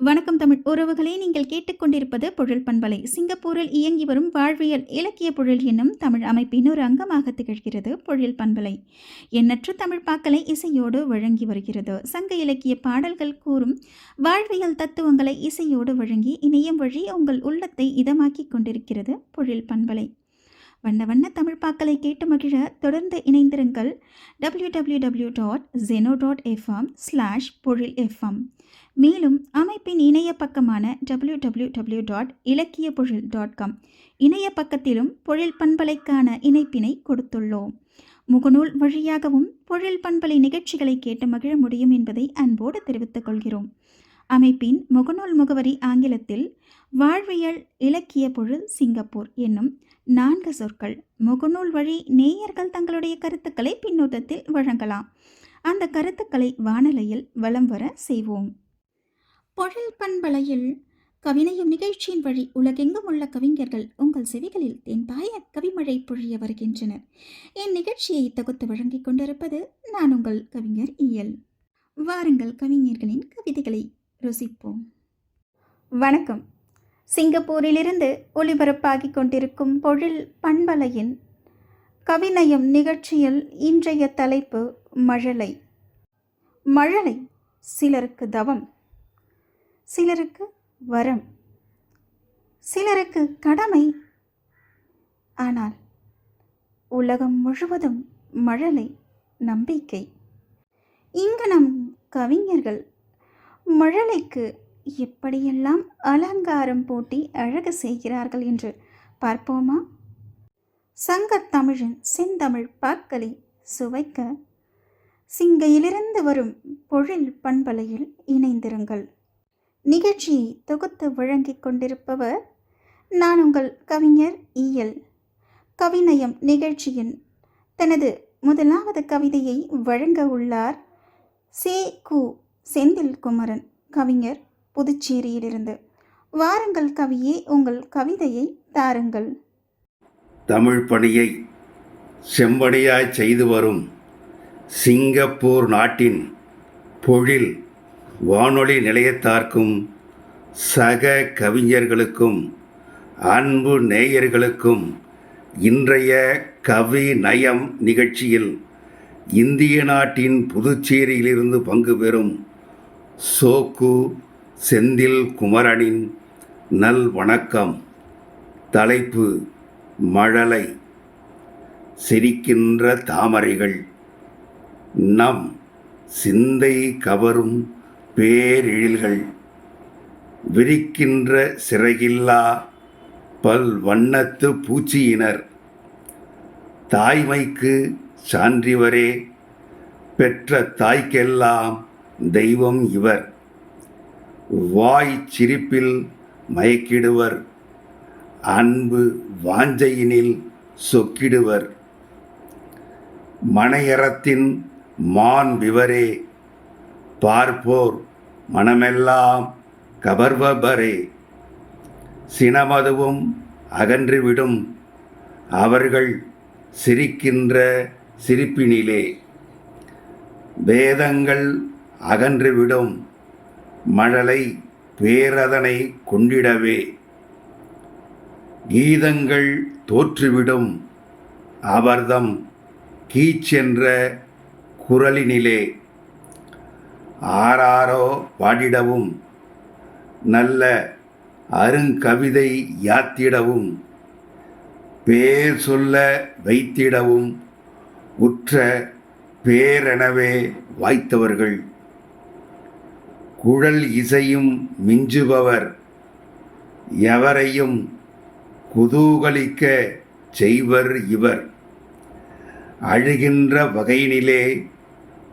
வணக்கம் தமிழ் உறவுகளே நீங்கள் கேட்டுக்கொண்டிருப்பது பொருள் பண்பலை. சிங்கப்பூரில் இயங்கி வரும் வாழ்வியல் இலக்கிய பொருள் என்னும் தமிழ் அமைப்பின் ஒரு அங்கமாக திகழ்கிறது பொழில் பண்பலை. எண்ணற்ற தமிழ் பாக்கலை இசையோடு வழங்கி வருகிறது. சங்க இலக்கிய பாடல்கள் கூறும் வாழ்வியல் தத்துவங்களை இசையோடு வழங்கி இணையம் வழி உங்கள் உள்ளத்தை இதமாக்கிக் கொண்டிருக்கிறது பொழில் பண்பலை. வண்ண வண்ண தமிழ் பாக்களை கேட்டு மகிழ தொடர்ந்து இணைந்திருங்கள். W W W dot Geno dot FM slash Pozhil FM மேலும் அமைப்பின் இணைய பக்கமான W W W dot Ilakkiya Pozhil dot com இணைய பக்கத்திலும் பொழில் பண்பலைக்கான இணைப்பினை கொடுத்துள்ளோம். முகநூல் வழியாகவும் பொழில் பண்பலை நிகழ்ச்சிகளை கேட்டு மகிழ முடியும் என்பதை அன்போடு தெரிவித்துக் கொள்கிறோம். அமைப்பின் முகநூல் முகவரி ஆங்கிலத்தில் வாழ்வியல் இலக்கிய பொருள் சிங்கப்பூர் என்னும் நான்கு சொற்கள். முகநூல் வழி நேயர்கள் தங்களுடைய கருத்துக்களை பின்னூட்டத்தில் வழங்கலாம். அந்த கருத்துக்களை வானலையில் வலம் வர செய்வோம். பொழில் பண்பலையில் கவினையும் நிகழ்ச்சியின் வழி உலகெங்கும் உள்ள கவிஞர்கள் உங்கள் செவிகளில் தேன்பாய கவிமழை பொழிய வருகின்றனர். என் நிகழ்ச்சியை தொகுத்து வழங்கிக் கொண்டிருப்பது நான் உங்கள் கவிஞர் இயல் வாருங்கள் கவிஞர்களின் கவிதைகளை ருசிப்போம். வணக்கம். சிங்கப்பூரிலிருந்து ஒளிபரப்பாகிக் கொண்டிருக்கும் பொழில் பண்பலையின் கவிநயம் நிகழ்ச்சியில் இன்றைய தலைப்பு மழலை. மழலை சிலருக்கு தவம். சிலருக்கு வரம் சிலருக்கு கடமை. ஆனால் உலகம் முழுவதும் மழலை நம்பிக்கை. இங்கு நம் கவிஞர்கள் மழலைக்கு எப்படியெல்லாம் அலங்காரம் பூட்டி அழகு செய்கிறார்கள் என்று பார்ப்போமா? சங்கத்தமிழின் செந்தமிழ் பாக்களை சுவைக்க சிங்கையிலிருந்து வரும் பொழில் பண்பலையில் இணைந்திருங்கள். நிகழ்ச்சியை தொகுத்து வழங்கிக் கொண்டிருப்பவர் நான் உங்கள் கவிஞர் இயல் கவிநயம் நிகழ்ச்சியின் தனது முதலாவது கவிதையை வழங்க உள்ளார் சே. கு. செந்தில் குமரன் கவிஞர் புதுச்சேரியிலிருந்து. வாருங்கள் கவியே உங்கள் கவிதையை தாருங்கள். தமிழ் பணியை செம்படியாய் செய்து வரும் சிங்கப்பூர் நாட்டின் பொழில் வானொலி நிலையத்தார்க்கும் சக கவிஞர்களுக்கும் அன்பு நேயர்களுக்கும் இன்றைய கவி நயம் நிகழ்ச்சியில் இந்திய நாட்டின் புதுச்சேரியிலிருந்து பங்கு பெறும் சோக்கு செந்தில் குமரனின் நல் வணக்கம். தலைப்பு மழலை சிரிக்கின்ற தாமரைகள். நம் சிந்தை கவரும் பேரெழில்கள். விரிக்கின்ற சிறகில்லா பல் வண்ணத்து பூச்சியினர். தாய்மைக்கு சான்றிவரே பெற்ற தாய்க்கெல்லாம் தெய்வம் இவர். வாய் சிரிப்பில் மயக்கிடுவர் அன்பு வாஞ்சையினில் சொக்கிடுவர். மனையறத்தின் மான் விவரே பார்ப்போர் மனமெல்லாம் கபர்வபரே சினமதுவும் அகன்றுவிடும் அவர்கள் சிரிக்கின்ற சிரிப்பினிலே. வேதங்கள் அகன்றுவிடும் மழலை பேரதனை கொண்டிடவே. கீதங்கள் தோற்றுவிடும் அவர்தம் கீச்சென்ற குரலினிலே. ஆராரோ பாடிடவும் நல்ல அருங்கவிதை யாத்திடவும் பேர் சொல்ல வைத்திடவும் உற்ற பேரெனவே வாய்த்தவர்கள். குழல் இசையும் மிஞ்சுபவர் எவரையும் குதூகலிக்க செய்வர் இவர். அழுகின்ற வகையினிலே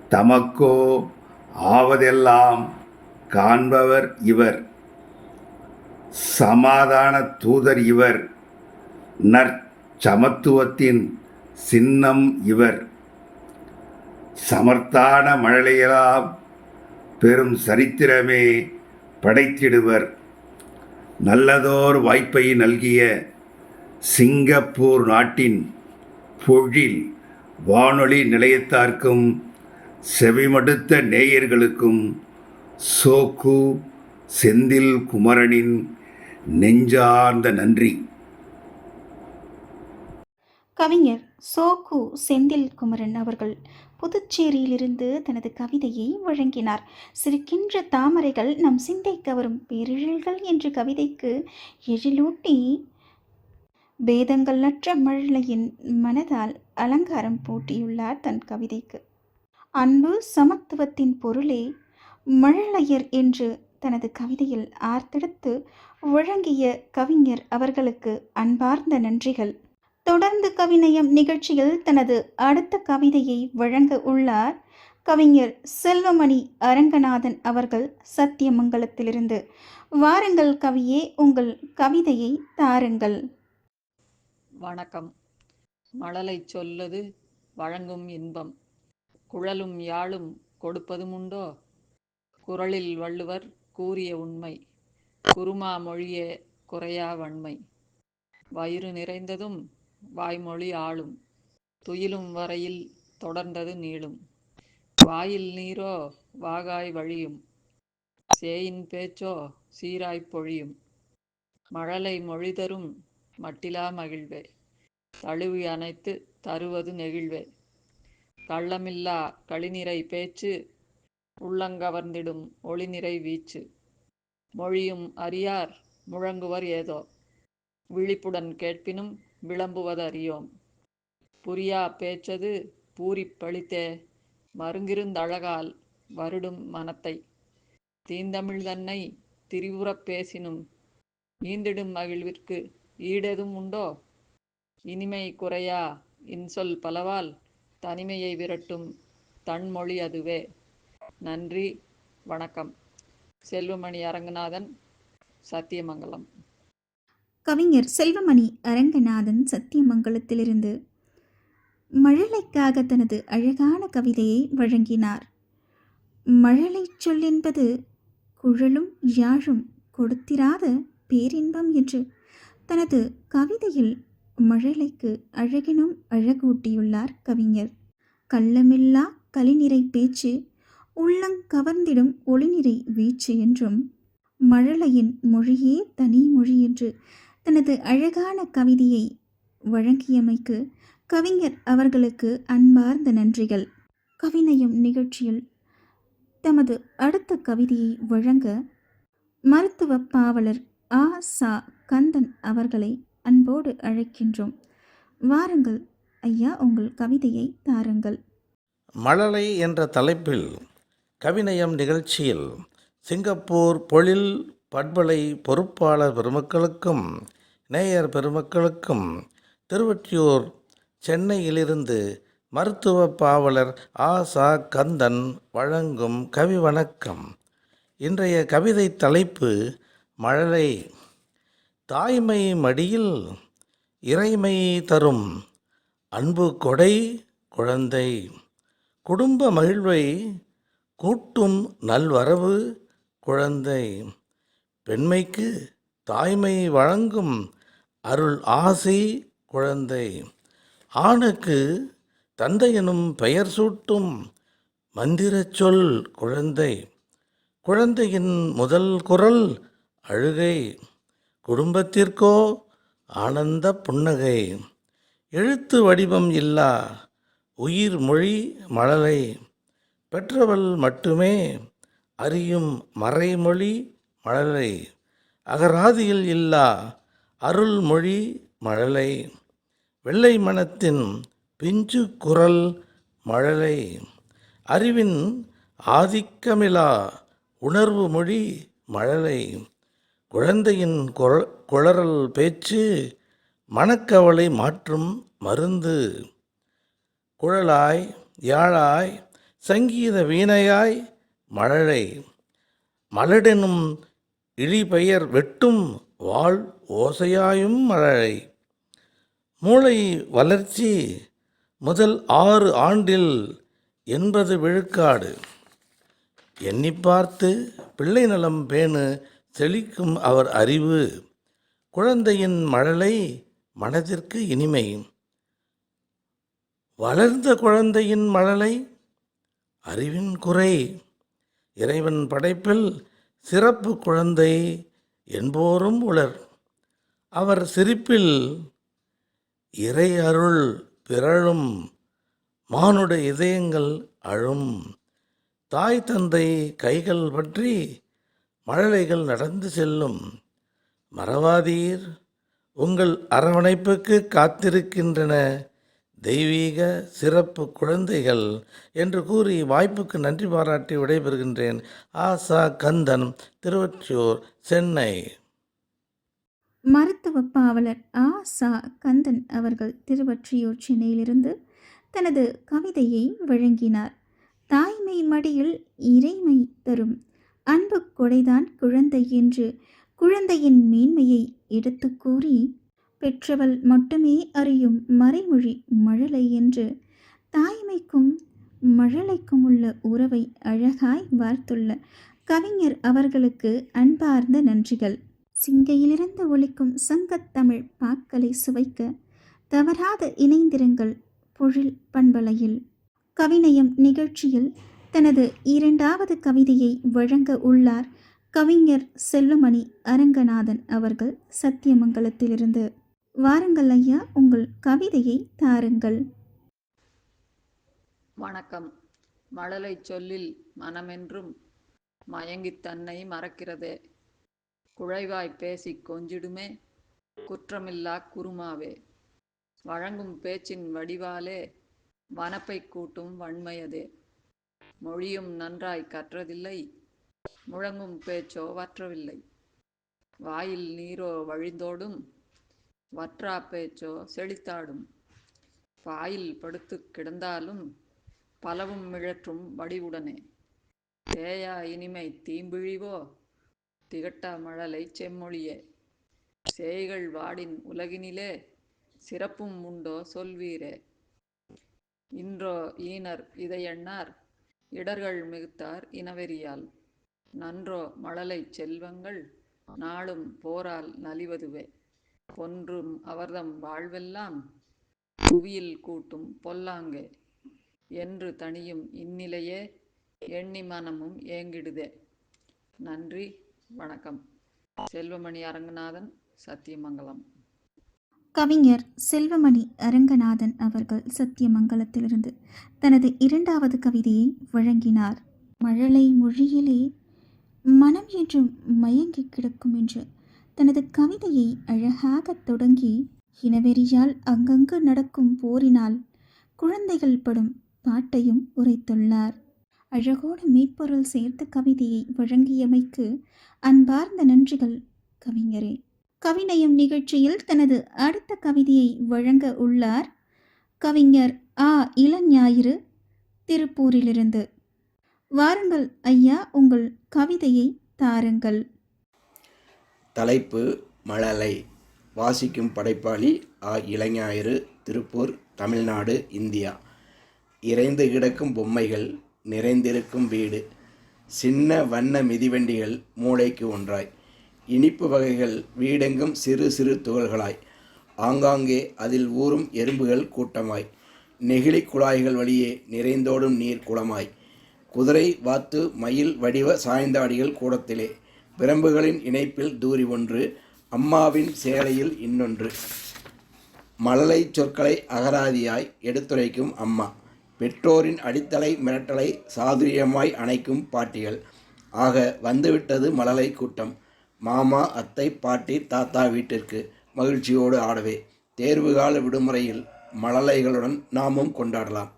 தமக்கோ ஆவதெல்லாம் காண்பவர் இவர். சமாதான தூதர் இவர். நற்சமத்துவத்தின் சின்னம் இவர். சமர்த்தான மழலையெல்லாம் பெரும் சரித்திரமே படைத்திடுவர். நல்லதோர் வாய்ப்பை நல்கிய சிங்கப்பூர் நாட்டின் பொழில் வானொலி நிலையத்தார்க்கும் செவிமடுத்த நேயர்களுக்கும் சோக்கு செந்தில் குமரனின் நெஞ்சார்ந்த நன்றி. கவிஞர் சோகு செந்தில் குமரன் அவர்கள் புதுச்சேரியிலிருந்து தனது கவிதையை வழங்கினார். சிரிக்கின்ற தாமரைகள் நம் சிந்தை கவரும் பேரிழல்கள் என்ற கவிதைக்கு எழிலூட்டி பேதங்கள் அற்ற மழலையின் மனதால் அலங்காரம் பூட்டியுள்ளார் தன் கவிதைக்கு. அன்பு சமத்துவத்தின் பொருளே மழலையர் என்று தனது கவிதையில் ஆர்த்தெடுத்து வழங்கிய கவிஞர் அவர்களுக்கு அன்பார்ந்த நன்றிகள். தொடர்ந்து கவிநயம் நிகழ்ச்சியில் தனது அடுத்த கவிதையை வழங்க உள்ளார் கவிஞர் செல்வமணி அரங்கநாதன் அவர்கள் சத்தியமங்கலத்திலிருந்து. வாருங்கள் கவியே உங்கள் கவிதையை தாருங்கள். வணக்கம். மழலை சொல்லது வழங்கும் இன்பம். குழலும் யாழும் கொடுப்பதுமுண்டோ குரலில் வள்ளுவர் கூறிய உண்மை குருமா மொழியே குறையா வன்மை. வயிறு நிறைந்ததும் வாய்மொழி ஆளும் துயிலும் வரையில் தொடர்ந்தது நீளும். வாயில் நீரோ வாகாய் வழியும் சேயின் பேச்சோ சீராய் பொழியும். மழலை மொழி தரும் மட்டிலா மகிழ்வே தழுவி அணைத்து தருவது நெகிழ்வே. கள்ளமில்லா களிநிறை பேச்சு உள்ளங்கவர்ந்திடும் ஒளிநிறை வீச்சு. மொழியும் அறியார் முழங்குவர் ஏதோ. விழிப்புடன் கேட்பினும் விளம்புவது அறியோம். புரியா பேச்சது பூரிப் பழித்தே. மருங்கிருந்தழகால் வருடும் மனத்தை. தீந்தமிழ் தன்னை திரிவுறப் பேசினும் ஈந்திடும் மகிழ்விற்கு ஈடெதும் உண்டோ? இனிமை குறையா இன்சொல் பலவால் தனிமையை விரட்டும் தன்மொழி அதுவே. நன்றி வணக்கம். செல்வமணி அரங்கநாதன் சத்தியமங்கலம். கவிஞர் செல்வமணி அரங்கநாதன் சத்தியமங்கலத்திலிருந்து மழலைக்காக தனது அழகான கவிதையை வழங்கினார். மழலை சொல்லென்பது குழலும் யாழும் கொடுத்திராத பேரின்பம் என்று தனது கவிதையில் மழலைக்கு அழகினும் அழகூட்டியுள்ளார் கவிஞர். கள்ளமில்லா கலிநிறை பேச்சு உள்ளங் கவர்ந்திடும் ஒளிநிறை வீச்சு என்றும் மழலையின் மொழியே தனி மொழி என்று தனது அழகான கவிதையை வழங்கியமைக்கு கவிஞர் அவர்களுக்கு அன்பார்ந்த நன்றிகள். கவிநயம் நிகழ்ச்சியில் தமது அடுத்த கவிதையை வழங்க மருத்துவ பாவலர் ஆ சா கந்தன் அவர்களை அன்போடு அழைக்கின்றோம். வாருங்கள் ஐயா உங்கள் கவிதையை தாருங்கள். மழலை என்ற தலைப்பில் கவிநயம் நிகழ்ச்சியில் சிங்கப்பூர் பொழில் பட்பலை பொறுப்பாளர் பெருமக்களுக்கும் நேயர் பெருமக்களுக்கும் திருவொற்றியூர் சென்னையிலிருந்து மருத்துவ பாவலர் ஆசா கந்தன் வழங்கும் கவி வணக்கம். இன்றைய கவிதை தலைப்பு மழலை தாய்மை மடியில் இறைமை தரும் அன்பு கொடை குழந்தை. குடும்ப மகிழ்வை கூட்டும் நல்வரவு குழந்தை. பெண்மைக்கு தாய்மை வழங்கும் அருள் ஆசை குழந்தை. ஆணுக்கு தந்தை எனும் பெயர் சூட்டும் மந்திரச் சொல் குழந்தை. குழந்தையின் முதல் குரல் அழுகை. குடும்பத்திற்கோ ஆனந்த புன்னகை. எழுத்து வடிவம் இல்லா உயிர் மொழி மழலை. பெற்றவள் மட்டுமே அறியும் மறைமொழி மழலை. அகராதியில் இல்லா அருள்மொழி மழலை. வெள்ளை மனத்தின் பிஞ்சு குரல் மழலை. அறிவின் ஆதிக்கமிலா உணர்வு மொழி மழலை. குழந்தையின் குழ குளறல் பேச்சு மனக்கவலை மாற்றும் மருந்து. குழலாய் யாழாய் சங்கீத வீணையாய் மழலை மலடெனும் இழிபெயர் வெட்டும் வாழ் ஓசையாயும் மழலை மூளை வளர்ச்சி முதல் ஆறு ஆண்டில் எண்பது விழுக்காடு. எண்ணி பார்த்து பிள்ளை நலம் பேணு செழிக்கும் அவர் அறிவு குழந்தையின் மழலை மனதிற்கு இனிமை. வளர்ந்த குழந்தையின் மழலை அறிவின் குறை. இறைவன் படைப்பில் சிறப்பு குழந்தை என்போரும் உளர். அவர் சிரிப்பில் இறை அருள் பிறழும் மானுட இதயங்கள் அழும். தாய் தந்தை கைகள் பற்றி மழலைகள் நடந்து செல்லும். மறவாதீர். உங்கள் அரவணைப்புக்கு காத்திருக்கின்றன. தெய்வீக சிறப்பு குழந்தைகள் என்று கூறி வாய்ப்புக்கு நன்றி பாராட்டி விடைபெறுகின்றேன். ஆசா கந்தன் திருவற்றியூர் சென்னை. மருத்துவ பாவலர் ஆ சா கந்தன் அவர்கள் திருவற்றியூர் சென்னையிலிருந்து தனது கவிதையை வழங்கினார். தாய்மை மடியில் இறைமை தரும் அன்பு கொடைதான் குழந்தை என்று குழந்தையின் மேன்மையை எடுத்து கூறி பெற்றவள் மட்டுமே அறியும் மறைமொழி மழலை என்று தாய்மைக்கும் மழலைக்கும் உள்ள உறவை அழகாய் வார்த்துள்ள கவிஞர் அவர்களுக்கு அன்பார்ந்த நன்றிகள். சிங்கையிலிருந்து ஒழிக்கும் சங்கத்தமிழ் பாக்களை சுவைக்க தவறாத இணைந்திருங்கள் பொழில் பண்பலையில். கவிநயம் நிகழ்ச்சியில் தனது இரண்டாவது கவிதையை வழங்க உள்ளார் கவிஞர் செல்லுமணி அரங்கநாதன் அவர்கள் சத்தியமங்கலத்திலிருந்து. வாருங்கள் ஐயா உங்கள் கவிதையை தாருங்கள். வணக்கம். மழலை சொல்லில் மனமென்றும் மயங்கித் தன்னை மறக்கிறதே. குழைவாய் பேசிக் கொஞ்சிடுமே குற்றமில்லா குருமாவே. வழங்கும் பேச்சின் வடிவாலே வனப்பை கூட்டும் வன்மையதே. மொழியும் நன்றாய் கற்றதில்லை முழங்கும் பேச்சோ வற்றவில்லை. வாயில் நீரோ வழிந்தோடும் வற்றா பேச்சோ செழித்தாடும். பாயில் படுத்து கிடந்தாலும் பலவும் மிழற்றும் வடிவுடனே. தேயா இனிமை தீம்பிழிவோ திகட்டா மழலை செம்மொழியே. சேய்கள் வாடின் உலகினிலே சிறப்பும் உண்டோ சொல்வீரே. இன்றோ ஈனர் இதையண்ணார் இடர்கள் மிகுத்தார் இனவெறியால். நன்றோ மழலை செல்வங்கள் நாளும் போரால் நலிவதுவே. பொன்றும் அவர்தம் வாழ்வெல்லாம் புவியில் கூட்டும் பொல்லாங்கே. என்று தனியும் இந்நிலையே எண்ணி மனமும் ஏங்கிடுதே. நன்றி வணக்கம். செல்வமணி அரங்கநாதன் சத்தியமங்கலம். கவிஞர் செல்வமணி அரங்கநாதன் அவர்கள் சத்தியமங்கலத்திலிருந்து தனது இரண்டாவது கவிதையை வழங்கினார். மழலை மொழியிலே மனம் என்றும் மயங்கி கிடக்கும் என்று தனது கவிதையை அழகாக தொடங்கி இனவெறியால் அங்கங்கு நடக்கும் போரினால் குழந்தைகள் படும் பாட்டையும் உரைத்துள்ளார். அழகோடு மெய்ப்பொருள் சேர்த்த கவிதையை வழங்கியமைக்கு அன்பார்ந்த நன்றிகள் கவிஞரே. கவிநயம் நிகழ்ச்சியில் தனது அடுத்த கவிதையை வழங்க உள்ளார் கவிஞர் ஆ. இளஞாயிறு திருப்பூரிலிருந்து. வாருங்கள் ஐயா உங்கள் கவிதையை தாருங்கள். தலைப்பு மழலை. வாசிக்கும் படைப்பாளி ஆ. இளைஞாயிறு திருப்பூர் தமிழ்நாடு இந்தியா. இறைந்து கிடக்கும் பொம்மைகள் நிறைந்திருக்கும் வீடு. சின்ன வண்ண மிதிவண்டிகள் மூளைக்கு ஒன்றாய். இனிப்பு வகைகள் வீடெங்கும் சிறு சிறு துகள்களாய். ஆங்காங்கே அதில் ஊறும் எறும்புகள் கூட்டமாய். நெகிழி குழாய்கள் வழியே நிறைந்தோடும் நீர் குளமாய். குதிரை வாத்து மயில் வடிவ சாய்ந்தாடிகள் கூடத்திலே. பிரம்புகளின் இணைப்பில் தூரி ஒன்று அம்மாவின் சேலையில் இன்னொன்று. மழலை சொற்களை அகராதியாய் எடுத்துரைக்கும் அம்மா. பெற்றோரின் அடித்தளை மிரட்டலை சாதுரியமாய் அணைக்கும் பாட்டிகள். ஆக வந்துவிட்டது மழலை கூட்டம். மாமா அத்தை பாட்டி தாத்தா வீட்டிற்கு மகிழ்ச்சியோடு ஆடவே தேர்வுகால விடுமுறையில் மழலைகளுடன் நாமும் கொண்டாடலாம்.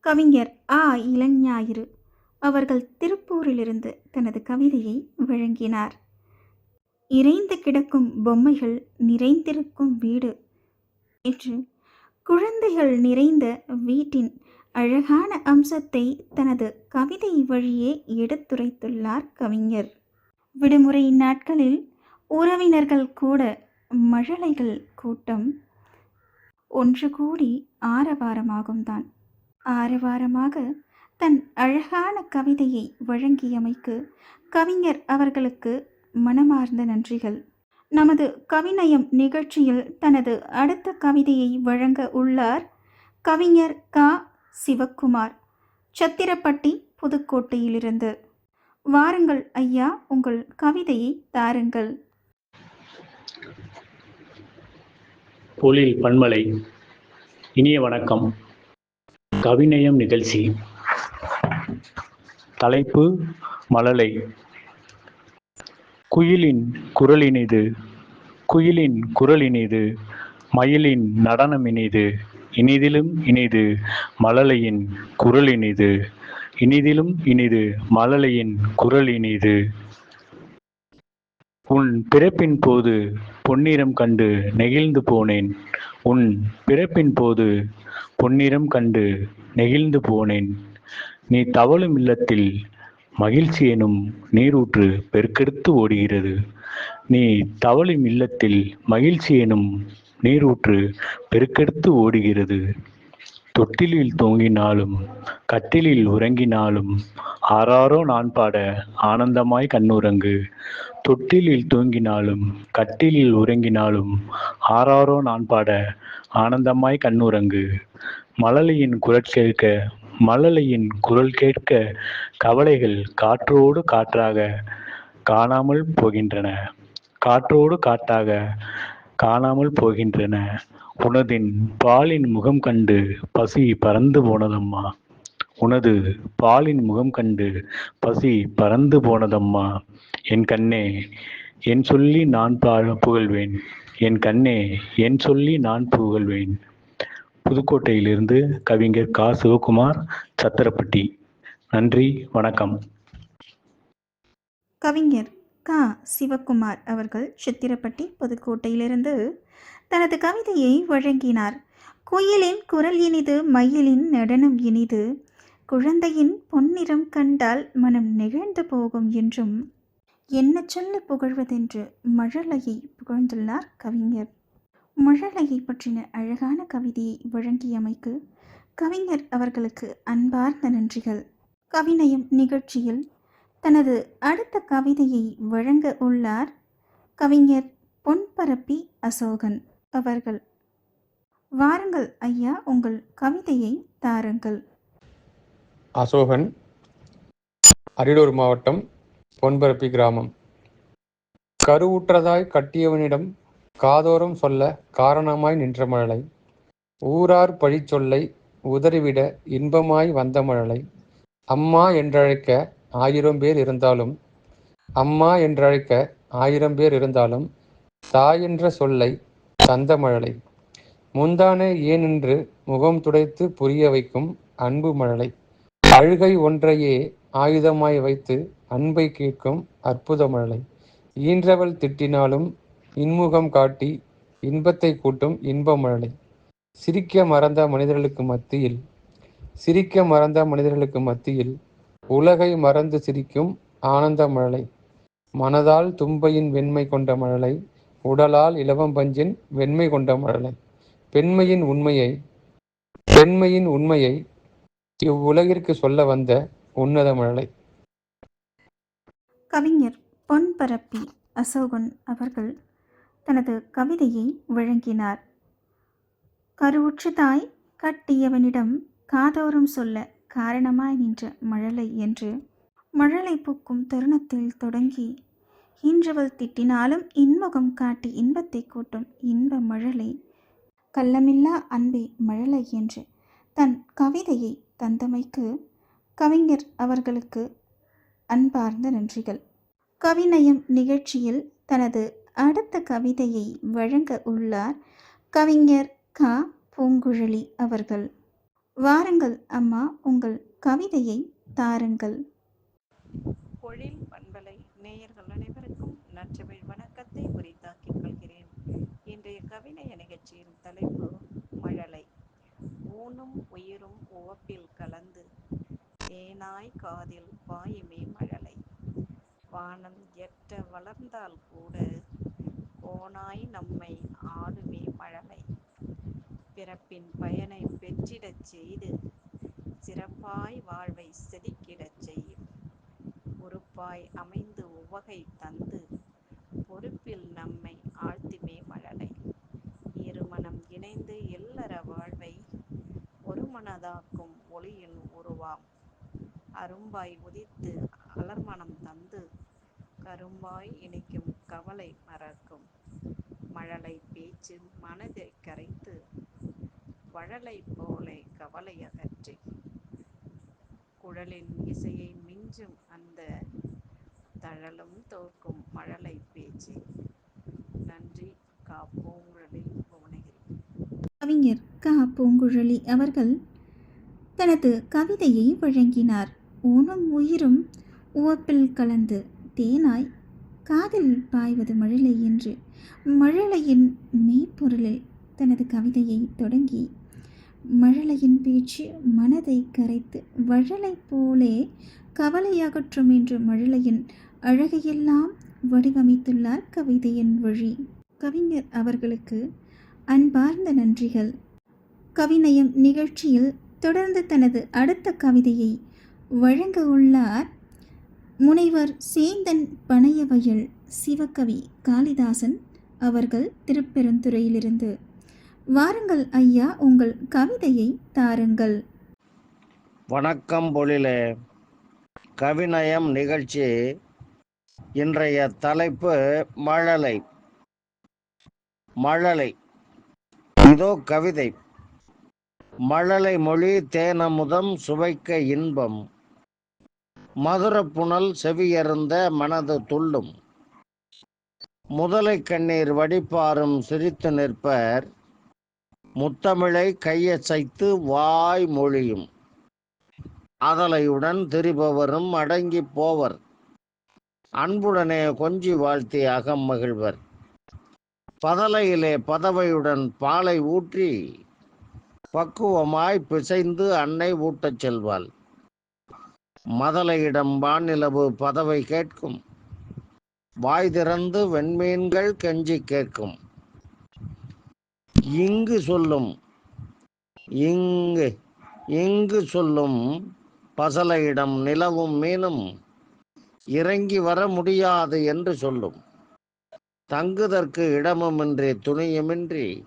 கவிஞர் ஆ. இளஞாயிறு அவர்கள் திருப்பூரிலிருந்து தனது கவிதையை வழங்கினார். இறைந்து கிடக்கும் பொம்மைகள் நிறைந்திருக்கும் வீடு என்று குழந்தைகள் நிறைந்த வீட்டின் அழகான அம்சத்தை தனது கவிதை வழியே எடுத்துரைத்துள்ளார் கவிஞர். விடுமுறை நாட்களில் உறவினர்கள் கூட மழலைகள் கூட்டம் ஒன்று கூடி ஆரவாரமாகும் தான் ஆரவாரமாக தன் அழகான கவிதையை வழங்கியமைக்கு கவிஞர் அவர்களுக்கு மனமார்ந்த நன்றிகள். நமது கவிநயம் நிகழ்ச்சியில் தனது அடுத்த கவிதையை வழங்க உள்ளார் கவிஞர் கா. சிவக்குமார். சத்திரப்பட்டி புதுக்கோட்டையிலிருந்து. வாருங்கள் ஐயா உங்கள் கவிதையை தாருங்கள். பொழில் பன்மலை இனிய வணக்கம். கவிநயம் நிகழ்ச்சி. தலைப்பு மழலை. குயிலின் குரலினிது குயிலின் குரலினிது மயிலின் நடனம் இனிது இனிதிலும் இனிது மழலையின் குரல் இனிது. இனிதிலும் இனிது மழலையின் குரல் இனிது. உன் பிறப்பின் போது பொன்னிறம் கண்டு நெகிழ்ந்து போனேன். உன் பிறப்பின் போது பொன்னிறம் கண்டு நெகிழ்ந்து போனேன். நீ தவழும் இல்லத்தில் மகிழ்ச்சி எனும் நீரூற்று பெருக்கெடுத்து ஓடுகிறது. நீ தவழும் இல்லத்தில் மகிழ்ச்சி எனும் நீரூற்று பெருக்கெடுத்து ஓடுகிறது. தொட்டிலில் தூங்கினாலும் கட்டிலில் உறங்கினாலும் ஆறாரோ நான் பாட ஆனந்தமாய் கண்ணுறங்கு. தொட்டிலில் தூங்கினாலும் கட்டிலில் உறங்கினாலும் ஆறாரோ நான் பாட ஆனந்தமாய் கண்ணுறங்கு. மழலையின் குரல் கேட்க மழலையின் குரல் கேட்க கவலைகள் காற்றோடு காற்றாக காணாமல் போகின்றன. காற்றோடு காட்டாக காணாமல் போகின்றன. உனதின் பாலின் முகம் கண்டு பசி பறந்து போனதம்மா. உனது பாலின் முகம் கண்டு பசி பறந்து போனதம்மா. என் கண்ணே என் சொல்லி நான் பா புகழ்வேன். என் கண்ணே என் சொல்லி நான் புகழ்வேன். புதுக்கோட்டையிலிருந்து கவிஞர் கா. சிவகுமார் சத்திரப்பட்டி. நன்றி வணக்கம். கவிஞர் கா சிவகுமார் அவர்கள் சித்திரப்பட்டி புதுக்கோட்டையிலிருந்து தனது கவிதையை வழங்கினார். குயிலின் குரல் இனிது மயிலின் நடனம் இனிது. குழந்தையின் பொன்னிறம் கண்டால் மனம் நிகழ்ந்து போகும் என்றும் என்ன சொல்ல புகழ்வதென்று மழலையை புகழ்ந்துள்ளார் கவிஞர். மழலையை பற்றின அழகான கவிதையை வழங்கியமைக்கு கவிஞர் அவர்களுக்கு அன்பார்ந்த நன்றிகள். கவிநயம் நிகழ்ச்சியில் தனது அடுத்த கவிதையை வழங்க உள்ளார் கவிஞர் பொன்பரப்பி அசோகன் அவர்கள். வாருங்கள் ஐயா உங்கள் கவிதையை தாருங்கள். அசோகன் அரியலூர் மாவட்டம் பொன்பரப்பி கிராமம். கருவுற்றதாய் கட்டியவனிடம் காதோரம் சொல்ல காரணமாய் நின்ற மழலை. ஊரார் பழிச்சொல்லை உதறிவிட இன்பமாய் வந்த மழலை. அம்மா என்றழைக்க ஆயிரம் பேர் இருந்தாலும் அம்மா என்றழைக்க ஆயிரம் பேர் இருந்தாலும் தாய் என்ற சொல்லை தந்த மழலை முந்தானே ஏனென்று முகம் துடைத்து புரிய வைக்கும் அன்பு மழலை. அழுகை ஒன்றையே ஆயுதமாய் வைத்து அன்பை கேட்கும் அற்புத மழலை. ஈன்றவள் திட்டினாலும் இன்முகம் காட்டி இன்பத்தை கூட்டும் இன்ப மழலை. சிரிக்க மறந்த மனிதர்களுக்கு மத்தியில் சிரிக்க மறந்த மனிதர்களுக்கு மத்தியில் உலகை மறந்து சிரிக்கும் ஆனந்த மழலை. மனதால் தும்பையின் வெண்மை கொண்ட மழலை. உடலால் இலவம்பஞ்சின் வெண்மை கொண்ட மழலை. பெண்மையின் உண்மையை பெண்மையின் உண்மையை இவ்வுலகிற்கு சொல்ல வந்த உன்னத மழலை. கவிஞர் பொன்பரப்பி அசோகன் அவர்கள் தனது கவிதையை வழங்கினார். கருவுற்று தாய் கட்டியவனிடம் காதோறும் சொல்ல காரணமாய் நின்ற மழலை என்று மழலை பூக்கும் தருணத்தில் தொடங்கி இன்றவள் திட்டினாலும் இன்முகம் காட்டி இன்பத்தை கூட்டும் இன்ப மழலை. கள்ளமில்லா அன்பே மழலை என்று தன் கவிதையை தந்தமைக்கு கவிஞர் அவர்களுக்கு அன்பார்ந்த நன்றிகள். கவிநயம் நிகழ்ச்சியில் தனது அடுத்த கவிதையை வழங்க உள்ளார் கவிஞர் க. பூங்குழலி அவர்கள். வாருங்கள் அம்மா உங்கள் கவிதையை தாருங்கள். பொழில் பண்பலை நேயர்கள் அனைவருக்கும் நற்றவை வணக்கத்தை உரித்தாக்கிக் கொள்கிறேன். இன்றைய கவிதைய நிகழ்ச்சியின் தலைப்பு மழலை. ஊனும் உயிரும் உவப்பில் கலந்து தேனாய் காதில் பாயுமே மழலை. வானம் எட்ட வளர்ந்தால் கூட கோனாய் நம்மை ஆடுமே மழலை. பிறப்பின் பயனை பெற்றிடச் செய்து சிறப்பாய் வாழ்வை செதுக்கிடச் செய்யும். உறுப்பாய் அமைந்து உவகை தந்து பொறுப்பில் நம்மை ஆழ்த்துமே மழலை. இருமனம் இணைந்து இல்லற வாழ்வை ஒருமனதாக்கும் ஒளியின் உருவாம். அரும்பாய் உதித்து அலர்மணம் தந்து கரும்பாய் இனிக்கும் கவலை மறக்கும். மழலை பேச்சு மனதை கரைத்து வழலை போலே கவலை அகற்றி. குழலின் இசையை மிஞ்சும் அந்த தழலும் தோற்கும் மழலை பேச்சு. நன்றி காப்போங்குழலில் புவனகிரி. கவிஞர் கா பூங்குழலி அவர்கள் தனது கவிதையை வழங்கினார். ஊனும் உயிரும் உவப்பில் கலந்து தேனாய் காதில் பாய்வது மழலை என்று மழலையின் மெய்ப்பொருளில் தனது கவிதையை தொடங்கி மழலையின் பேச்சு மனதை கரைத்து வழலை போலே கவலையகற்றும் என்று மழலையின் அழகையெல்லாம் வடிவமைத்துள்ளார் கவிதையின் வழி. கவிஞர் அவர்களுக்கு அன்பார்ந்த நன்றிகள். கவிநயம் நிகழ்ச்சியில் தொடர்ந்து தனது அடுத்த கவிதையை வழங்க உள்ளார் முனைவர் சேந்தன் பனையவயல் சிவகவி காளிதாசன் அவர்கள் திருப்பெருந்துறையிலிருந்து. வாருங்கள் ஐயா உங்கள் கவிதையை தாருங்கள். வணக்கம் பொழிலே. கவிநயம் நிகழ்ச்சி. இன்றைய தலைப்பு மழலை. மழலை. இதோ கவிதை. மழலை மொழி தேனமுதம் சுவைக்க இன்பம். மதுர புனல் செவியருந்த மனது துள்ளும். முதலை கண்ணீர் வடிப்பாரும் சிரித்து நிற்பர். முத்தமிழை கையசைத்து வாய் மொழியும். அதலையுடன் திரிபவரும் அடங்கி போவர். அன்புடனே கொஞ்சி வாழ்த்தி அகம் மகிழ்வர். பதலையிலே பதவையுடன் பாலை ஊற்றி பக்குவமாய் பிசைந்து அன்னை ஊட்டச் செல்வாள். மதலையிடம் வானிலவு பதவை கேட்கும். வாய் திறந்து வெண்மீன்கள் கெஞ்சி கேட்கும். இங்கு சொல்லும் இங்கு இங்கு சொல்லும் பசலையிடம் நிலவும் மீனும் இறங்கி வர முடியாது என்று சொல்லும். தங்குதற்கு இடமுமின்றி துணியுமின்றி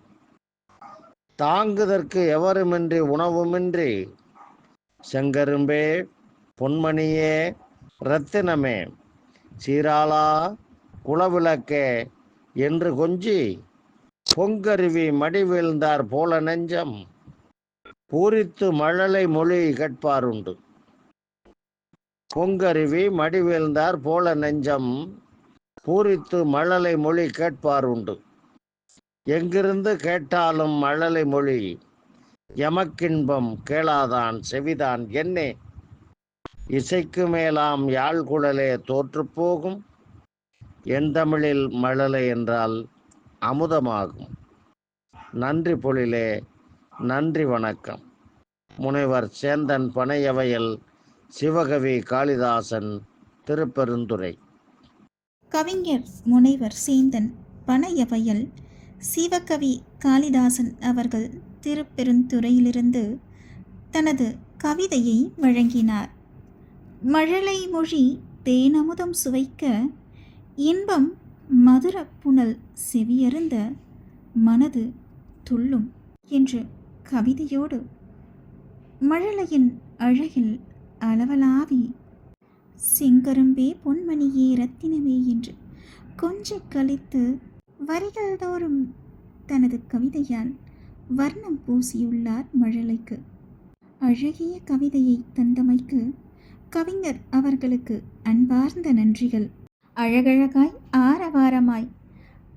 தாங்குதற்கு எவருமின்றி உணவுமின்றி செங்கரும்பே பொன்மணியே ரத்தினமே சீராளா குளவிளக்கே என்று கொஞ்சி பொங்கருவி மடி வீழ்ந்தார் போல நெஞ்சம். பூரித்து மழலை மொழி கேட்பாருண்டு. பொங்கருவி மடிவீழ்ந்தார் போல நெஞ்சம். பூரித்து மழலை மொழி கேட்பாருண்டு. எங்கிருந்து கேட்டாலும் மழலை மொழி. எமக்கின்பம் கேளாதான் செவிதான் என்னே. இசைக்கு மேலாம் யாழ் குழலே தோற்றுப்போகும் என் தமிழில் மழலை என்றால் அமுதமாகும். நன்றி பொழிலே நன்றி வணக்கம். முனைவர் சேந்தன் பனையவையல் சிவகவி காளிதாசன் திருப்பெருந்துறை. கவிஞர் முனைவர் சேந்தன் பனையவையல் சிவகவி காளிதாசன் அவர்கள் திருப்பெருந்துறையிலிருந்து தனது கவிதையை வழங்கினார். மழலை மொழி தேனமுதம் சுவைக்க இன்பம் மதுர புனல் செவியருந்த மனது துள்ளும் என்று கவிதையோடு மழலையின் அழகில் அளவலாவி செங்கரும்பே பொன்மணியே ரத்தினமே என்று கொஞ்ச கழித்து வரிகள் தோறும் தனது கவிதையால் வர்ணம் பூசியுள்ளார் மழலைக்கு. அழகிய கவிதையை தந்தமைக்கு கவிஞர் அவர்களுக்கு அன்பார்ந்த நன்றிகள். அழகழகாய் ஆரவாரமாய்.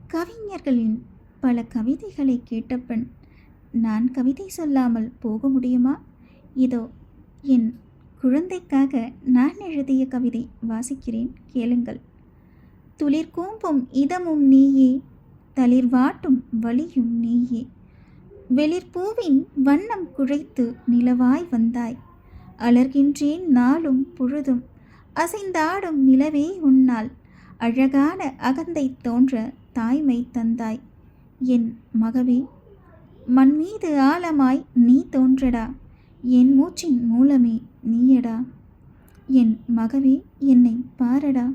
கவிஞர்களின் பல கவிதைகளை கேட்டபின் நான் கவிதை சொல்லாமல் போக முடியுமா? இதோ என் குழந்தைக்காக நான் எழுதிய கவிதை வாசிக்கிறேன் கேளுங்கள். துளிர்கூம்பும் இதமும் நீயே தளிர்வாட்டும் வழியும் நீயே. வெளிர்பூவின் வண்ணம் குழைத்து நிலவாய் வந்தாய். அலர்கின்றேன் நாளும் பொழுதும் அசைந்தாடும் நிலவே உன்னால். அழகான அகந்தை தோன்ற தாய்மை தந்தாய். என் மகவே மண் மீது ஆழமாய் நீ தோன்றடா. என் மூச்சின் மூலமே நீயடா. என் மகவே என்னை பாரடா.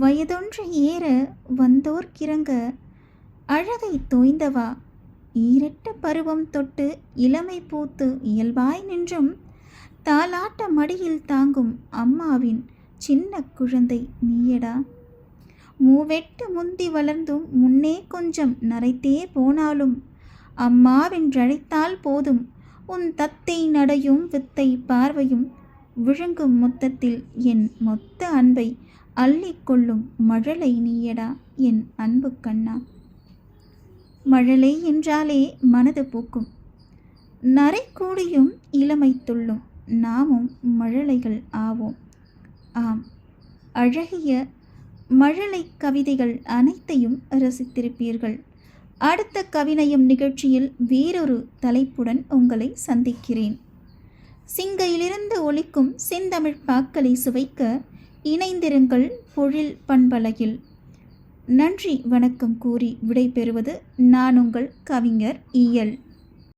வயதொன்று ஏற வந்தோர்க்கிறங்க அழகை தோய்ந்தவா. ஈரட்ட பருவம் தொட்டு இளமை பூத்து இயல்பாய் நின்றும் தாலாட்ட மடியில் தாங்கும் அம்மாவின் சின்ன குழந்தை நீயடா. மூவெட்டு முந்தி வளர்ந்தும் முன்னே கொஞ்சம் நரைத்தே போனாலும் அம்மாவென்றழைத்தால் போதும். உன் தத்தை நடையும் வித்தை பார்வையும் விழுங்கும் மொத்தத்தில் என் மொத்த அன்பை அள்ளிக்கொள்ளும் மழலை நீயடா என் அன்பு கண்ணா. மழலை என்றாலே மனது பூக்கும். நரை கூடியும் இளமை துள்ளும். நாமும் மழலைகள் ஆவோம். ஆம். அழகிய மழலை கவிதைகள் அனைத்தையும் ரசித்திருப்பீர்கள். அடுத்த கவிநயம் நிகழ்ச்சியில் வேறொரு தலைப்புடன் உங்களை சந்திக்கிறேன். சிங்கையிலிருந்து ஒழிக்கும் செந்தமிழ் பாக்களை சுவைக்க இணைந்திருங்கள் பொழில் பண்பலையில் நன்றி வணக்கம் கூறி விடைபெறுவது நான் உங்கள் கவிஞர் இயல்